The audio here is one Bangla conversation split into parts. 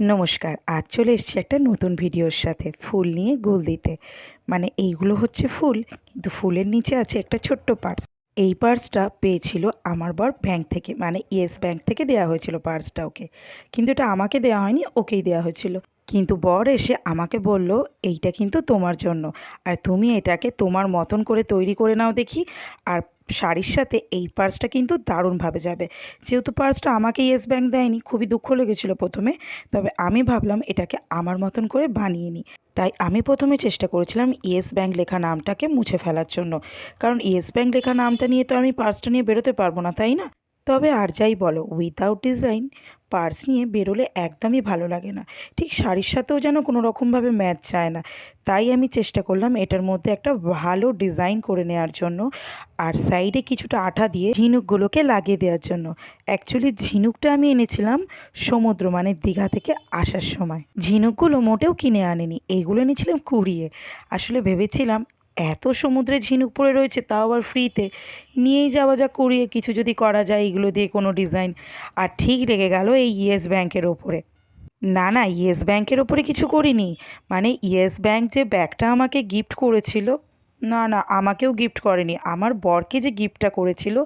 নমস্কার, আজ চলে এসেছি একটা নতুন ভিডিওর সাথে, ফুল নিয়ে গোল দিতে। মানে এইগুলো হচ্ছে ফুল, কিন্তু ফুলের নিচে আছে একটা ছোট্ট পার্স এই পার্সটা পেয়েছিল আমার বর ব্যাংক থেকে মানে ইয়েস ব্যাংক থেকে দেওয়া হয়েছিল পার্সটা ওকে। কিন্তু এটা আমাকে দেওয়া হয়নি, ওকেই দেওয়া হয়েছিল। কিন্তু বর এসে আমাকে বলল, এইটা কিন্তু তোমার জন্য। আর তুমি এটাকে তোমার মতন করে তৈরি করে নাও দেখি। আর শাড়ির সাথে এই পার্সটা কিন্তু দারুণভাবে যাবে। যেহেতু পার্সটা আমাকে ইয়েস ব্যাঙ্ক দেয়নি, খুবই দুঃখ লেগেছিলো প্রথমে। তবে আমি ভাবলাম এটাকে আমার মতন করে বানিয়ে নিই। তাই আমি প্রথমে চেষ্টা করেছিলাম ইয়েস ব্যাঙ্ক লেখা নামটাকে মুছে ফেলার জন্য। কারণ ইয়েস ব্যাঙ্ক লেখা নামটা নিয়ে তো আমি পার্সটা নিয়ে বেরোতে পারব না, তাই না? তবে আর যাই বলো উইদাউট ডিজাইন পার্স নিয়ে বেরোলে একদমই ভালো লাগে না। ঠিক শাড়ির সাথেও যেন কোনো রকমভাবে ম্যাচ চায় না। তাই আমি চেষ্টা করলাম এটার মধ্যে একটা ভালো ডিজাইন করে নেওয়ার জন্য আর সাইডে কিছুটা আঠা দিয়ে ঝিনুকগুলোকে লাগিয়ে দেওয়ার জন্য। অ্যাকচুয়ালি ঝিনুকটা আমি এনেছিলাম সমুদ্র মানে দীঘা থেকে আসার সময়। ঝিনুকগুলো মোটেও কিনে আনিনি এইগুলো এনেছিলাম কুড়িয়ে। আসলে ভেবেছিলাম এত সমুদ্রে ঝিনুক পড়ে রয়েছে, তাও আবার ফ্রিতে নিয়েই যাওয়া যা করিয়ে কিছু যদি করা যায়, এগুলো দিয়ে কোনো ডিজাইন আর ঠিক রেগে গেল এই ইয়েস ব্যাংকের ওপরে। না না, ইয়েস ব্যাংকের ওপরে কিছু করিনি। মানে ইয়েস ব্যাংক যে ব্যাগটা আমাকে গিফট করেছিল না না, আমাকেও গিফট করেনি। আমার বরকে যে গিফটটা করেছিল,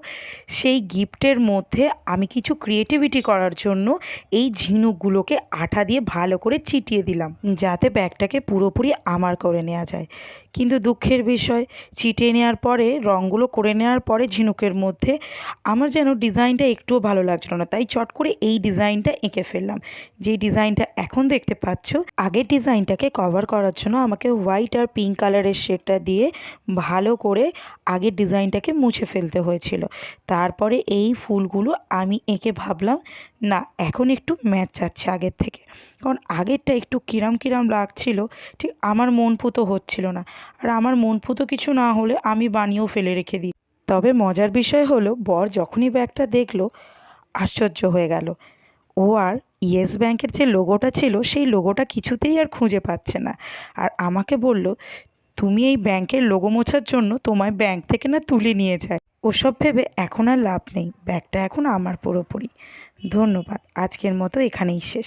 সেই গিফটের মধ্যে আমি কিছু ক্রিয়েটিভিটি করার জন্য এই ঝিনুকগুলোকে আঠা দিয়ে ভালো করে চিটিয়ে দিলাম, যাতে ব্যাগটাকে পুরোপুরি আমার করে নেওয়া যায়। কিন্তু দুঃখের বিষয় চিটিয়ে নেওয়ার পরে, রঙগুলো করে নেওয়ার পরে ঝিনুকের মধ্যে আমার যেন ডিজাইনটা একটুও ভালো লাগছিল না, তাই চট করে এই ডিজাইনটা এঁকে ফেললাম। যেই ডিজাইনটা এখন দেখতে পাচ্ছ, আগের ডিজাইনটাকে কভার করার জন্য আমাকে হোয়াইট আর পিঙ্ক কালারের শেডটা দিয়ে ভালো করে আগের ডিজাইনটাকে মুছে ফেলতে হয়েছিল। তারপরে এই ফুলগুলো আমি এঁকে ভাবলাম, না, এখন একটু ম্যাচ যাচ্ছে আগের থেকে। কারণ আগেরটা একটু কিরাম কিরাম লাগছিল, ঠিক আমার মন পুতো হচ্ছিল না। আর আমার মন পুতো কিছু না হলে আমি বানিয়েও ফেলে রেখে দিই। তবে মজার বিষয় হলো, বর যখনই ব্যাগটা দেখল, আশ্চর্য হয়ে গেল। ও আর ইয়েস ব্যাংকের যে লোগোটা ছিল, সেই লোগোটা কিছুতেই আর খুঁজে পাচ্ছে না। আর আমাকে বলল তুমি এই ব্যাংকের লোগো মোছার জন্য তোমায় ব্যাংক থেকে না তুলে নিয়ে যায়। ওসব ভেবে এখন আর লাভ নেই। ব্যাগটা এখন আমার পুরোপুরি। ধন্যবাদ। আজকের মতো এখানেই শেষ।